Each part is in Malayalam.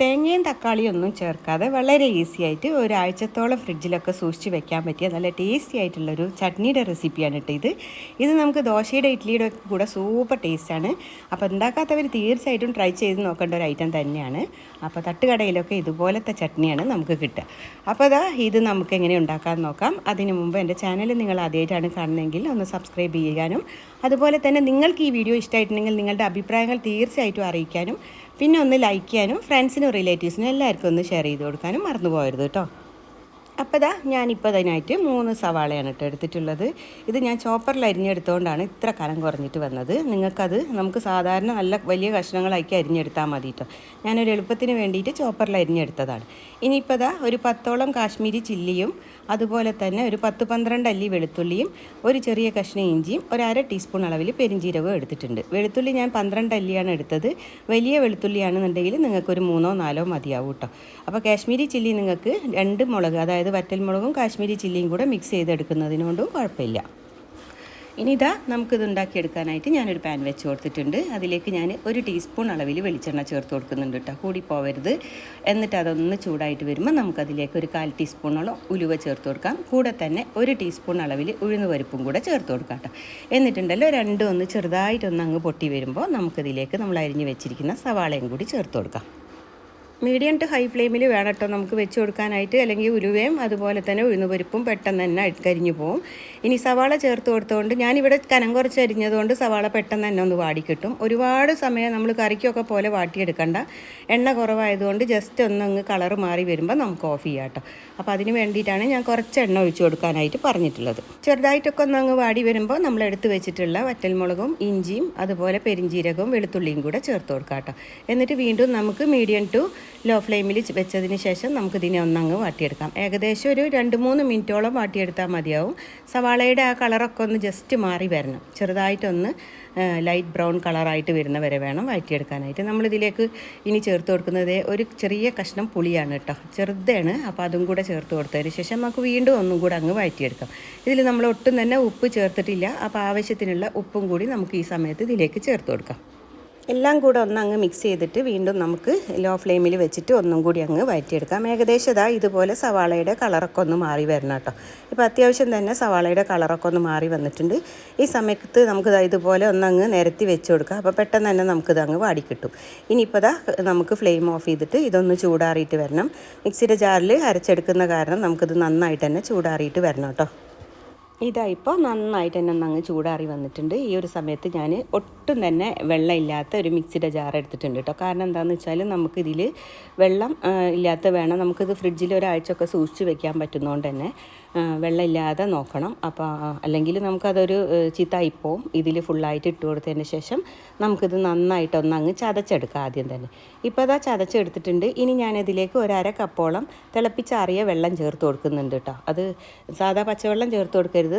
തേങ്ങയും തക്കാളിയും ഒന്നും ചേർക്കാതെ വളരെ ഈസി ആയിട്ട് ഒരാഴ്ചത്തോളം ഫ്രിഡ്ജിലൊക്കെ സൂക്ഷിച്ച് വെക്കാൻ പറ്റിയ നല്ല ടേസ്റ്റി ആയിട്ടുള്ളൊരു ചട്നിയുടെ റെസിപ്പിയാണ് കേട്ടോ ഇത്. ഇത് നമുക്ക് ദോശയുടെ ഇഡ്ഡലിയുടെ ഒക്കെ കൂടെ സൂപ്പർ ടേസ്റ്റാണ്. അപ്പോൾ ഉണ്ടാക്കാത്തവർ തീർച്ചയായിട്ടും ട്രൈ ചെയ്ത് നോക്കേണ്ട ഒരു ഐറ്റം തന്നെയാണ്. അപ്പോൾ തട്ടുകടയിലൊക്കെ ഇതുപോലത്തെ ചട്നിയാണ് നമുക്ക് കിട്ടുക. അപ്പോൾ അതാ ഇത് നമുക്ക് എങ്ങനെ ഉണ്ടാക്കാൻ നോക്കാം. അതിന് മുമ്പ് എന്റെ ചാനൽ നിങ്ങൾ ആദ്യമായിട്ടാണ് കാണുന്നതെങ്കിൽ ഒന്ന് സബ്സ്ക്രൈബ് ചെയ്യാനും അതുപോലെ തന്നെ നിങ്ങൾക്ക് ഈ വീഡിയോ ഇഷ്ടമായിട്ടുണ്ടെങ്കിൽ നിങ്ങളുടെ അഭിപ്രായങ്ങൾ തീർച്ചയായിട്ടും അറിയിക്കാനും പിന്നെ ഒന്ന് ലൈക്ക് ചെയ്യാനും ഫ്രണ്ട്സിനും റിലേറ്റീവ്സിനും എല്ലാവർക്കും ഒന്ന് ഷെയർ ചെയ്ത് കൊടുക്കാനും മറന്നു പോകരുത് കേട്ടോ. അപ്പോൾ ഇതാ ഞാനിപ്പോൾ അതിനായിട്ട് മൂന്ന് സവാളയാണ് കേട്ടോ എടുത്തിട്ടുള്ളത്. ഇത് ഞാൻ ചോപ്പറിൽ അരിഞ്ഞെടുത്തുകൊണ്ടാണ് ഇത്ര കനം കുറഞ്ഞിട്ട് വന്നത്. നിങ്ങൾക്കത് നമുക്ക് സാധാരണ നല്ല വലിയ കഷ്ണങ്ങളാക്കി അരിഞ്ഞെടുത്താൽ മതി കേട്ടോ. ഞാനൊരു എളുപ്പത്തിന് വേണ്ടിയിട്ട് ചോപ്പറിൽ അരിഞ്ഞെടുത്തതാണ്. ഇനിയിപ്പോൾ ഇതാ ഒരു പത്തോളം കാശ്മീരി ചില്ലിയും അതുപോലെ തന്നെ ഒരു പത്ത് പന്ത്രണ്ട് അല്ലി വെളുത്തുള്ളിയും ഒരു ചെറിയ കഷ്ണം ഇഞ്ചിയും ഒരു അര ടീസ്പൂൺ അളവിൽ പെരിഞ്ചീരകവും എടുത്തിട്ടുണ്ട്. വെളുത്തുള്ളി ഞാൻ പന്ത്രണ്ട് അല്ലിയാണ് എടുത്തത്. വലിയ വെളുത്തുള്ളിയാണെന്നുണ്ടെങ്കിൽ നിങ്ങൾക്ക് ഒരു മൂന്നോ നാലോ മതിയാവും കേട്ടോ. അപ്പോൾ കാശ്മീരി ചില്ലി നിങ്ങൾക്ക് രണ്ട് മുളക് അതായത് വറ്റൽമുളകും കാശ്മീരി ചില്ലിയും കൂടെ മിക്സ് ചെയ്തെടുക്കുന്നതിനോണ്ടും കുഴപ്പമില്ല. ഇനി ഇതാ നമുക്കിത് ഉണ്ടാക്കിയെടുക്കാനായിട്ട് ഞാനൊരു പാൻ വെച്ച് കൊടുത്തിട്ടുണ്ട്. അതിലേക്ക് ഞാൻ ഒരു ടീസ്പൂൺ അളവിൽ വെളിച്ചെണ്ണ ചേർത്ത് കൊടുക്കുന്നുണ്ട് കേട്ടോ. കൂടി പോവരുത്. എന്നിട്ട് അതൊന്ന് ചൂടായിട്ട് വരുമ്പോൾ നമുക്കതിലേക്ക് ഒരു കാൽ ടീസ്പൂണോളം ഉലുവ ചേർത്ത് കൊടുക്കാം. കൂടെ തന്നെ ഒരു ടീസ്പൂൺ അളവിൽ ഉഴുന്ന് പരിപ്പും കൂടെ ചേർത്ത് കൊടുക്കാം കേട്ടോ. എന്നിട്ടുണ്ടല്ലോ രണ്ടും ഒന്ന് ചെറുതായിട്ടൊന്ന് അങ്ങ് പൊട്ടി വരുമ്പോൾ നമുക്കതിലേക്ക് നമ്മൾ അരിഞ്ഞ് വെച്ചിരിക്കുന്ന സവാളയും കൂടി ചേർത്ത് കൊടുക്കാം. മീഡിയം ടു ഹൈ ഫ്ലെയിമിൽ വേണം കേട്ടോ നമുക്ക് വെച്ച് കൊടുക്കാനായിട്ട്. അല്ലെങ്കിൽ ഉരുവയും അതുപോലെ തന്നെ ഉഴുന്നുപരിപ്പും പെട്ടെന്ന് തന്നെ കരിഞ്ഞു പോകും ഇനി സവാള ചേർത്ത് കൊടുത്തുകൊണ്ട് ഞാനിവിടെ കനം കുറച്ച് അരിഞ്ഞതുകൊണ്ട് സവാള പെട്ടെന്ന് തന്നെ ഒന്ന് വാടി കിട്ടും. ഒരുപാട് സമയം നമ്മൾ കറിക്കൊക്കെ പോലെ വാട്ടിയെടുക്കണ്ട. എണ്ണ കുറവായതുകൊണ്ട് ജസ്റ്റ് ഒന്ന് അങ്ങ് കളർ മാറി വരുമ്പോൾ നമുക്ക് ഓഫ് ചെയ്യാം കേട്ടോ. അപ്പോൾ അതിന് വേണ്ടിയിട്ടാണ് ഞാൻ കുറച്ച് എണ്ണ ഒഴിച്ചു കൊടുക്കാനായിട്ട് പറഞ്ഞിട്ടുള്ളത്. ചെറുതായിട്ടൊക്കെ ഒന്ന് അങ്ങ് വാടി വരുമ്പോൾ നമ്മൾ എടുത്ത് വെച്ചിട്ടുള്ള വറ്റൽമുളകും ഇഞ്ചിയും അതുപോലെ പെരിഞ്ചീരകവും വെളുത്തുള്ളിയും കൂടെ ചേർത്ത് കൊടുക്കാം കേട്ടോ. എന്നിട്ട് വീണ്ടും നമുക്ക് മീഡിയം ടു ലോ ഫ്ലെയിമിൽ വെച്ചതിന് ശേഷം നമുക്കിതിനെ ഒന്നങ്ങ് വാട്ടിയെടുക്കാം. ഏകദേശം ഒരു രണ്ട് മൂന്ന് മിനിറ്റോളം വാട്ടിയെടുത്താൽ മതിയാവും. സവാളയുടെ ആ കളറൊക്കെ ഒന്ന് ജസ്റ്റ് മാറി വരണം. ചെറുതായിട്ടൊന്ന് ലൈറ്റ് ബ്രൗൺ കളറായിട്ട് വരുന്ന വരെ വേണം വഴറ്റിയെടുക്കാനായിട്ട് നമ്മളിതിലേക്ക് ഇനി ചേർത്ത് കൊടുക്കുന്നത് ഒരു ചെറിയ കഷ്ണം പുളിയാണ് കേട്ടോ. ചെറുതാണ് അപ്പോൾ അതും കൂടെ ചേർത്ത് കൊടുത്തതിന് ശേഷം നമുക്ക് വീണ്ടും ഒന്നും കൂടെ അങ്ങ് വഴറ്റിയെടുക്കാം ഇതിൽ നമ്മൾ ഒട്ടും തന്നെ ഉപ്പ് ചേർത്തിട്ടില്ല അപ്പോൾ ആവശ്യത്തിനുള്ള ഉപ്പും കൂടി നമുക്ക് ഈ സമയത്ത് ഇതിലേക്ക് ചേർത്ത് കൊടുക്കാം. എല്ലാം കൂടെ ഒന്ന് അങ്ങ് മിക്സ് ചെയ്തിട്ട് വീണ്ടും നമുക്ക് ലോ ഫ്ലെയിമിൽ വെച്ചിട്ട് ഒന്നും കൂടി അങ്ങ് വഴറ്റിയെടുക്കാം. ഏകദേശം ഇതാ ഇതുപോലെ സവാളയുടെ കളറൊക്കെ ഒന്ന് മാറി വരണം കേട്ടോ. ഇപ്പോൾ അത്യാവശ്യം തന്നെ സവാളയുടെ കളറൊക്കെ ഒന്ന് മാറി വന്നിട്ടുണ്ട്. ഈ സമയത്ത് നമുക്ക് ഇതുപോലെ ഒന്ന് അങ്ങ് നിരത്തി വെച്ച് കൊടുക്കാം. അപ്പോൾ പെട്ടെന്ന് തന്നെ നമുക്കിത് അങ്ങ് വാടിക്കിട്ടും ഇനിയിപ്പോൾ ഇതാ നമുക്ക് ഫ്ലെയിം ഓഫ് ചെയ്തിട്ട് ഇതൊന്ന് ചൂടാറിയിട്ട് വരണം. മിക്സിയുടെ ജാറിൽ അരച്ചെടുക്കുന്ന കാരണം നമുക്കിത് നന്നായിട്ട് തന്നെ ചൂടാറിയിട്ട് വരണം കേട്ടോ. ഇതാ നന്നായിട്ട് തന്നെ അങ്ങ് ചൂടാറി വന്നിട്ടുണ്ട്. ഈ ഒരു സമയത്ത് ഞാൻ ഒട്ടും തന്നെ വെള്ളമില്ലാത്ത ഒരു മിക്സിയുടെ ജാർ എടുത്തിട്ടുണ്ട് കേട്ടോ. കാരണം എന്താണെന്ന് വെച്ചാൽ നമുക്കിതിൽ വെള്ളം ഇല്ലാത്ത വേണം. നമുക്കിത് ഫ്രിഡ്ജിൽ ഒരാഴ്ചയൊക്കെ സൂക്ഷിച്ച് വെക്കാൻ പറ്റുന്നതുകൊണ്ട് തന്നെ. വെള്ളമില്ലാതെ നോക്കണം. അപ്പോൾ അല്ലെങ്കിൽ നമുക്കതൊരു ചീത്തായിപ്പോവും ഇതിൽ ഫുള്ളായിട്ട് ഇട്ട് കൊടുത്തതിന് ശേഷം നമുക്കിത് നന്നായിട്ടൊന്ന് അങ്ങ് ചതച്ചെടുക്കാം ആദ്യം തന്നെ. ഇപ്പോൾ അതാ ചതച്ചെടുത്തിട്ടുണ്ട്. ഇനി ഞാനിതിലേക്ക് ഒരര കപ്പോളം തിളപ്പിച്ചാറിയ വെള്ളം ചേർത്ത് കൊടുക്കുന്നുണ്ട് കേട്ടോ അത് സാധാ പച്ചവെള്ളം ചേർത്ത് കൊടുക്കരുത്.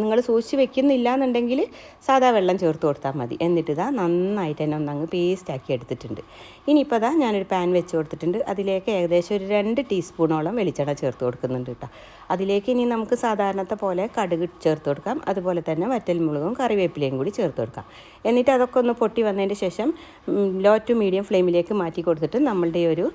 നിങ്ങൾ സൂക്ഷിച്ച് വെക്കുന്നില്ല എന്നുണ്ടെങ്കിൽ സാധാ വെള്ളം ചേർത്ത് കൊടുത്താൽ മതി. എന്നിട്ട് ഇതാ നന്നായിട്ട് തന്നെ ഒന്നങ്ങ് പേസ്റ്റ് ആക്കി എടുത്തിട്ടുണ്ട്. ഇനിയിപ്പോൾ അതാ ഞാനൊരു പാൻ വെച്ച് കൊടുത്തിട്ടുണ്ട്. അതിലേക്ക് ഏകദേശം ഒരു രണ്ട് ടീസ്പൂണോളം വെളിച്ചെണ്ണ ചേർത്ത് കൊടുക്കുന്നുണ്ട് കേട്ടോ അതിലേക്ക് ഇനി നമുക്ക് സാധാരണത്തെ പോലെ കടുക് ചേർത്ത് കൊടുക്കാം. അതുപോലെ തന്നെ വറ്റൽമുളകും കറിവേപ്പിലയും കൂടി ചേർത്ത് കൊടുക്കാം. എന്നിട്ട് അതൊക്കെ ഒന്ന് പൊട്ടി വന്നതിന് ശേഷം ലോ ടു മീഡിയം ഫ്ലെയിമിലേക്ക് മാറ്റി കൊടുത്തിട്ട് നമ്മളുടെ ഒരു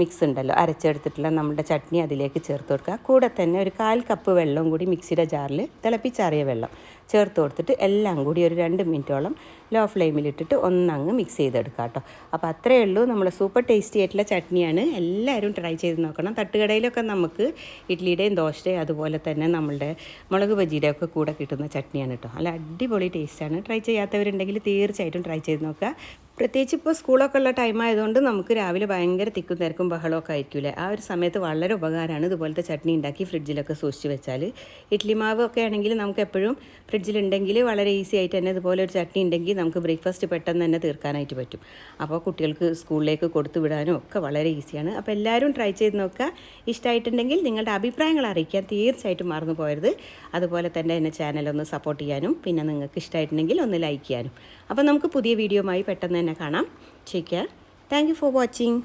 മിക്സ് ഉണ്ടല്ലോ അരച്ചെടുത്തിട്ടുള്ള നമ്മുടെ ചട്നി അതിലേക്ക് ചേർത്ത് കൊടുക്കുക. കൂടെ തന്നെ ഒരു കാൽ കപ്പ് വെള്ളം കൂടി മിക്സിയുടെ ജാറിൽ തിളപ്പിച്ചാറിയ വെള്ളം. ചേർത്ത് കൊടുത്തിട്ട് എല്ലാം കൂടി ഒരു രണ്ട് മിനിറ്റോളം ലോ ഫ്ലെയിമിലിട്ടിട്ട് ഒന്നങ്ങ് മിക്സ് ചെയ്തെടുക്കുക കേട്ടോ. അപ്പോൾ അത്രയേ ഉള്ളൂ. നമ്മൾ സൂപ്പർ ടേസ്റ്റി ആയിട്ടുള്ള ചട്നിയാണ്. എല്ലാവരും ട്രൈ ചെയ്ത് നോക്കണം. തട്ടുകടയിലൊക്കെ നമുക്ക് ഇഡ്ലിയുടെയും ദോശയുടെയും അതുപോലെ തന്നെ നമ്മളുടെ മുളക് ബജിയുടെ ഒക്കെ കൂടെ കിട്ടുന്ന ചട്നിയാണ് കേട്ടോ. നല്ല അടിപൊളി ടേസ്റ്റാണ് ട്രൈ ചെയ്യാത്തവരുണ്ടെങ്കിൽ തീർച്ചയായിട്ടും ട്രൈ ചെയ്ത് നോക്കുക. പ്രത്യേകിച്ച് ഇപ്പോൾ സ്കൂളൊക്കെ ഉള്ള ടൈം ആയതുകൊണ്ട് നമുക്ക് രാവിലെ ഭയങ്കര തിക്കും തിരക്കും ബഹളമൊക്കെ ആയിരിക്കില്ലേ? ആ ഒരു സമയത്ത് വളരെ ഉപകാരമാണ് ഇതുപോലത്തെ ചട്നി ഉണ്ടാക്കി ഫ്രിഡ്ജിലൊക്കെ സൂക്ഷിച്ച് വെച്ചാൽ ഇഡ്ലി മാവ് ഒക്കെ ആണെങ്കിൽ നമുക്ക് എപ്പോഴും ഫ്രിഡ്ജിലുണ്ടെങ്കിൽ വളരെ ഈസി ആയിട്ട് തന്നെ ഇതുപോലെ ഒരു ചട്നി ഉണ്ടെങ്കിൽ നമുക്ക് ബ്രേക്ക്ഫാസ്റ്റ് പെട്ടെന്ന് തന്നെ തീർക്കാനായിട്ട് പറ്റും. അപ്പോൾ കുട്ടികൾക്ക് സ്കൂളിലേക്ക് കൊടുത്തു വിടാനും ഒക്കെ വളരെ ഈസിയാണ്. അപ്പോൾ എല്ലാവരും ട്രൈ ചെയ്ത് നോക്കുക. ഇഷ്ടമായിട്ടുണ്ടെങ്കിൽ നിങ്ങളുടെ അഭിപ്രായങ്ങൾ അറിയിക്കാൻ തീർച്ചയായിട്ടും മറന്നു പോയത് അതുപോലെ തന്നെ എന്നെ ചാനലൊന്ന് സപ്പോർട്ട് ചെയ്യാനും പിന്നെ നിങ്ങൾക്ക് ഇഷ്ടമായിട്ടുണ്ടെങ്കിൽ ഒന്ന് ലൈക്ക് ചെയ്യാനും. അപ്പോൾ നമുക്ക് പുതിയ വീഡിയോയുമായി പെട്ടെന്ന് തന്നെ കാണാം. Take care thank for watching